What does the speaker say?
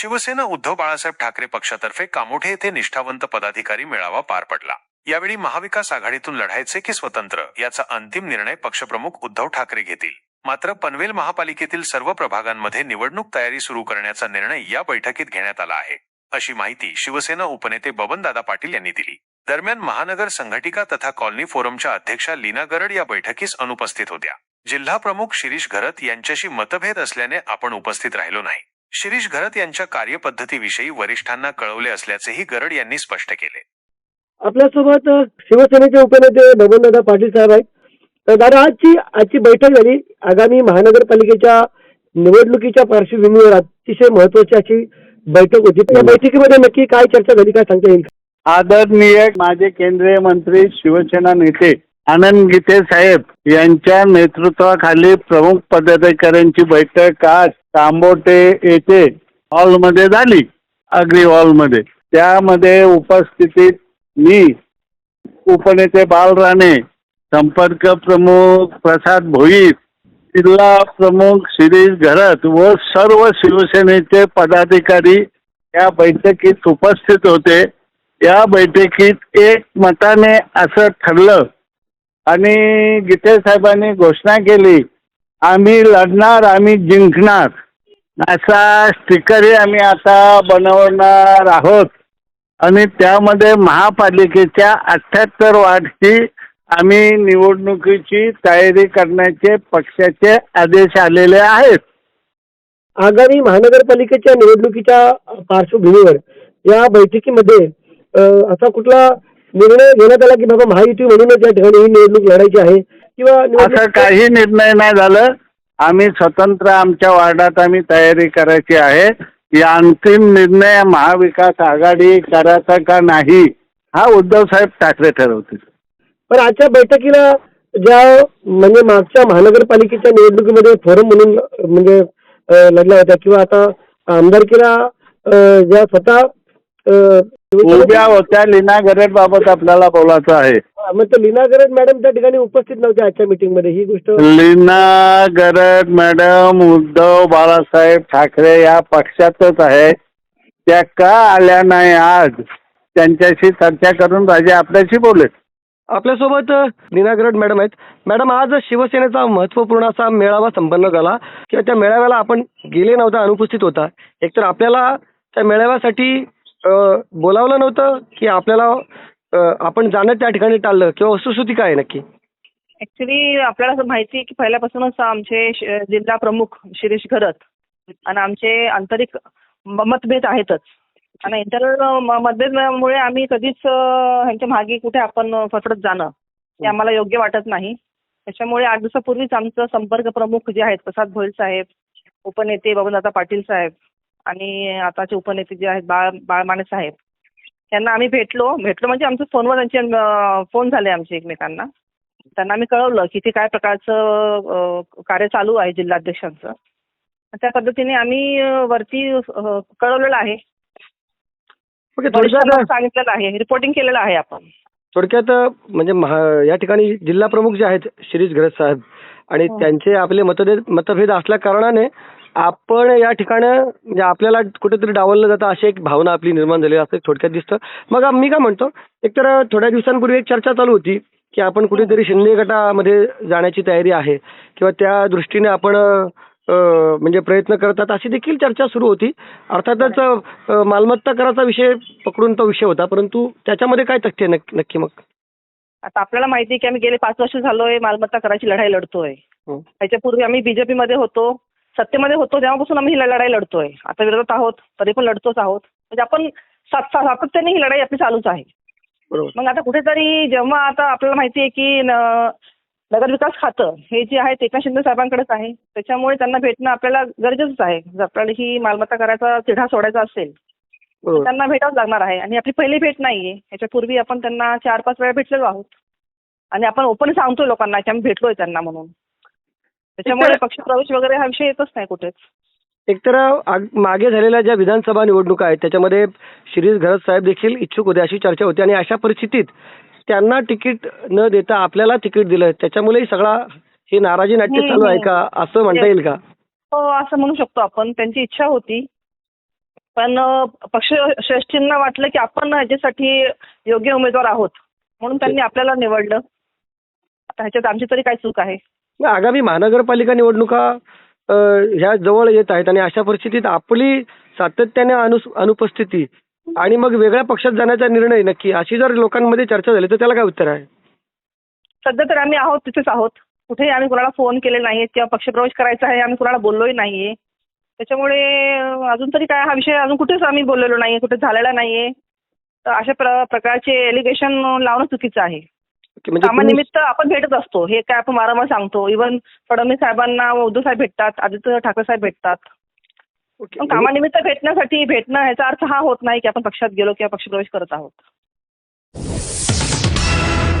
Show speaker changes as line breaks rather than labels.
शिवसेना उद्धव बाळासाहेब ठाकरे पक्षातर्फे कामोठे येथे निष्ठावंत पदाधिकारी मेळावा पार पडला. यावेळी महाविकास आघाडीतून लढायचे की स्वतंत्र याचा अंतिम निर्णय पक्षप्रमुख उद्धव ठाकरे घेतील. मात्र पनवेल महापालिकेतील सर्व प्रभागांमध्ये निवडणूक तयारी सुरू करण्याचा निर्णय या बैठकीत घेण्यात आला आहे. अशी माहिती शिवसेना उपनेते बबनदादा पाटील यांनी दिली. दरम्यान महानगर संघटिका तथा कॉलनी फोरमच्या अध्यक्षा लीना गरड या बैठकीस अनुपस्थित होत्या. जिल्हा प्रमुख शिरीष घरत यांच्याशी मतभेद असल्याने आपण उपस्थित राहिलो नाही. शिरीष घरत यांच्या कार्यपद्धतीविषयी वरिष्ठांना कळवले असल्याचेही गरड यांनी स्पष्ट केले.
आपल्यासोबत शिवसेनेचे उपनेते बबनदादा पाटील साहेब आहेत. तर दादा आजची आजची बैठक झाली. आगामी महानगरपालिकेच्या निवडणुकीच्या पार्श्वभूमीवर अतिशय महत्वाची अशी बैठक होती. त्या बैठकीमध्ये नक्की काय चर्चा झाली काय सांगता येईल?
आदरणीय माझे केंद्रीय मंत्री शिवसेना नेते आनंद गीते साहेब यांच्या नेतृत्वाखाली प्रमुख पदाधिकाऱ्यांची बैठक आज तांबोटे येथे हॉलमध्ये झाली अग्री हॉलमध्ये. त्यामध्ये उपस्थितीत मी उपनेते बाल राणे संपर्क प्रमुख प्रसाद भोईर जिल्हा प्रमुख शिरीष घरत व सर्व शिवसेनेचे पदाधिकारी या बैठकीत उपस्थित होते. या बैठकीत एक मताने असं ठरलं आणि गीते साहेबांनी घोषणा केली आम्ही लढणार आम्ही जिंकणार. असा स्टिकरही आम्ही आता बनवणार आहोत. आणि त्यामध्ये महापालिकेच्या अठ्ठ्याहत्तर वार्डची आम्ही निवडणुकीची तयारी करण्याचे पक्षाचे आदेश आलेले आहेत.
आगामी महानगरपालिकेच्या निवडणुकीच्या पार्श्वभूमीवर या बैठकीमध्ये असा कुठला निर्णय घेण्यात आला की बाबा महायुती म्हणूनच या ठिकाणी ही निवडणूक लढायची आहे? किंवा
असं काही निर्णय नाही झालं. आम्ही स्वतंत्र आमच्या वार्डात आम्ही तयारी करायची आहे या अंतिम निर्णय महाविकास आघाडी करायचा का नाही हा उद्धव साहेब ठाकरे ठरवतील.
पण आजच्या बैठकीला ज्या म्हणजे मागच्या महानगरपालिकेच्या निवडणुकीमध्ये फोरम म्हणून म्हणजे लढल्या होत्या किंवा आता आमदारकीला ज्या स्वतः
उभ्या होत्या लीना गरेट बाबत आपल्याला बोलायचं आहे.
मग ते लीना गरज मॅडम त्या ठिकाणी उपस्थित नव्हत्या आजच्या मीटिंगमध्ये. ही गोष्ट
लीना गरड मॅडम उद्धव बाळासाहेब ठाकरे या पक्षातच आहे. त्या का आल्या नाही आज? त्यांच्याशी चर्चा करून राजे आपल्याशी बोलेत
आपल्यासोबत गरड मॅडम आहेत. मॅडम आज शिवसेनेचा महत्त्वपूर्ण असा मेळावा संपन्न झाला. किंवा त्या मेळाव्याला आपण गेले नव्हता अनुपस्थित होता. एकतर आपल्याला त्या मेळाव्यासाठी बोलावलं नव्हतं की आपल्याला आपण जाणं त्या ठिकाणी टाळलं किंवा वस्तुस्थिती काय आहे नक्की?
ऍक्च्युली आपल्याला असं माहिती आहे की पहिल्यापासूनच आमचे जिल्हा प्रमुख शिरीष घरत आणि आमचे आंतरिक मतभेद आहेतच. आणि इतर म- मतभेदामुळे आम्ही कधीच ह्यांच्या मागे कुठे आपण फसडत जाणं हे आम्हाला योग्य वाटत नाही. त्याच्यामुळे आठ दिवसापूर्वीच आमचं संपर्क प्रमुख जे आहेत प्रसाद भोईल साहेब उपनेते बबनदादा पाटील साहेब आणि आताचे उपनेते जे आहेत बाळ बाळमाने साहेब यांना आम्ही भेटलो. भेटलो म्हणजे आमचं फोनवर त्यांचे फोन झाले आमचे एकमेकांना. त्यांना आम्ही कळवलं की ते काय प्रकारचं कार्य चालू आहे जिल्हाध्यक्षांचं. त्या पद्धतीने आम्ही वरती कळवलेलं आहे. सांगितलेलं आहे. रिपोर्टिंग केलेलं आहे आपण.
थोडक्यात म्हणजे महा या ठिकाणी जिल्हा प्रमुख जे आहेत शिरीष घरत साहेब आणि
हो.
त्यांचे आपले मतभेद मतभेद असल्या कारणाने आपण या ठिकाणी म्हणजे आपल्याला कुठेतरी डावललं जातं अशी एक भावना आपली निर्माण झाली असं थोडक्यात दिसतं. मग मी काय म्हणतो एकतर थोड्या दिवसांपूर्वी एक चर्चा चालू होती की आपण कुठेतरी शिंदे गटामध्ये जाण्याची तयारी आहे किंवा त्या दृष्टीने आपण म्हणजे प्रयत्न करतात अशी देखील चर्चा सुरू होती. अर्थातच मालमत्ता कराचा विषय पकडून तो विषय होता परंतु त्याच्यामध्ये काय तथ्य आहे नक्की मग?
आता आपल्याला माहिती आहे की आम्ही गेले पाच वर्ष झालोय मालमत्ता करायची लढाई लढतोय.
हो.
त्याच्यापूर्वी आम्ही बीजेपी मध्ये होतो. सत्तेमध्ये होतो तेव्हापासून आम्ही ही लढाई लढतोय. आता विरोधात आहोत तरी पण लढतोच आहोत. म्हणजे आपण सातत्याने ही लढाई आपली चालूच आहे. मग आता कुठेतरी जेव्हा आता आपल्याला माहिती आहे की न- नगर विकास खातं हे जे आहे ते एकनाथ शिंदे साहेबांकडेच आहे. त्याच्यामुळे त्यांना भेटणं आपल्याला गरजेचंच आहे. जर आपल्याला ही मालमत्ता करायचा तिढा सोडायचा असेल तर त्यांना भेटावंच लागणार आहे. आणि आपली पहिली भेट नाहीये. याच्यापूर्वी आपण त्यांना चार पाच वेळा भेटलेलो आहोत. आणि आपण ओपन सांगतोय लोकांना की आम्ही भेटलोय त्यांना म्हणून. त्याच्यामुळे पक्षप्रवेश वगैरे हा विषय येतच नाही कुठेच.
एकतर मागे झालेल्या ज्या विधानसभा निवडणुका आहेत त्याच्यामध्ये शिरीष घरत साहेब देखील इच्छुक होते अशी चर्चा होती आणि अशा परिस्थितीत त्यांना तिकीट न देता आपल्याला तिकीट दिलं त्याच्यामुळेही सगळा हे नाराजी नाट्य चालू आहे का? असं म्हणता येईल का?
हो असं म्हणू शकतो आपण. त्यांची इच्छा होती. पण अ, पक्षश्रेष्ठींना वाटलं की आपण ह्याच्यासाठी योग्य उमेदवार आहोत. म्हणून त्यांनी आपल्याला निवडलं. आता ह्याच्यात आमची तरी काय चूक आहे?
आगामी महानगरपालिका निवडणुका ह्या जवळ येत आहेत आणि अशा परिस्थितीत आपली सातत्याने अनु अनुपस्थिती आणि मग वेगळ्या पक्षात जाण्याचा निर्णय नक्की अशी जर लोकांमध्ये चर्चा झाली तर त्याला काय उत्तर आहे?
सध्या तर आम्ही आहोत तिथेच आहोत. कुठेही आम्ही कुणाला फोन केले नाही किंवा पक्षप्रवेश करायचा आहे आम्ही कुणाला बोललोही नाहीये. त्याच्यामुळे अजून तरी काय हा विषय अजून कुठेच आम्ही बोललेलो नाहीये कुठे झालेला नाहीये. तर अशा प्र प्रकारचे एलिगेशन लावणं चुकीचं आहे. कामानिमित्त आपण भेटत असतो. हे काय आपण वारंवार सांगतो. इव्हन फडणवीस साहेबांना उद्धव साहेब भेटतात आदित्य ठाकरे साहेब भेटतात. पण कामानिमित्त भेटण्यासाठी भेटणं ह्याचा अर्थ हा होत नाही की आपण पक्षात गेलो किंवा पक्षप्रवेश करत आहोत.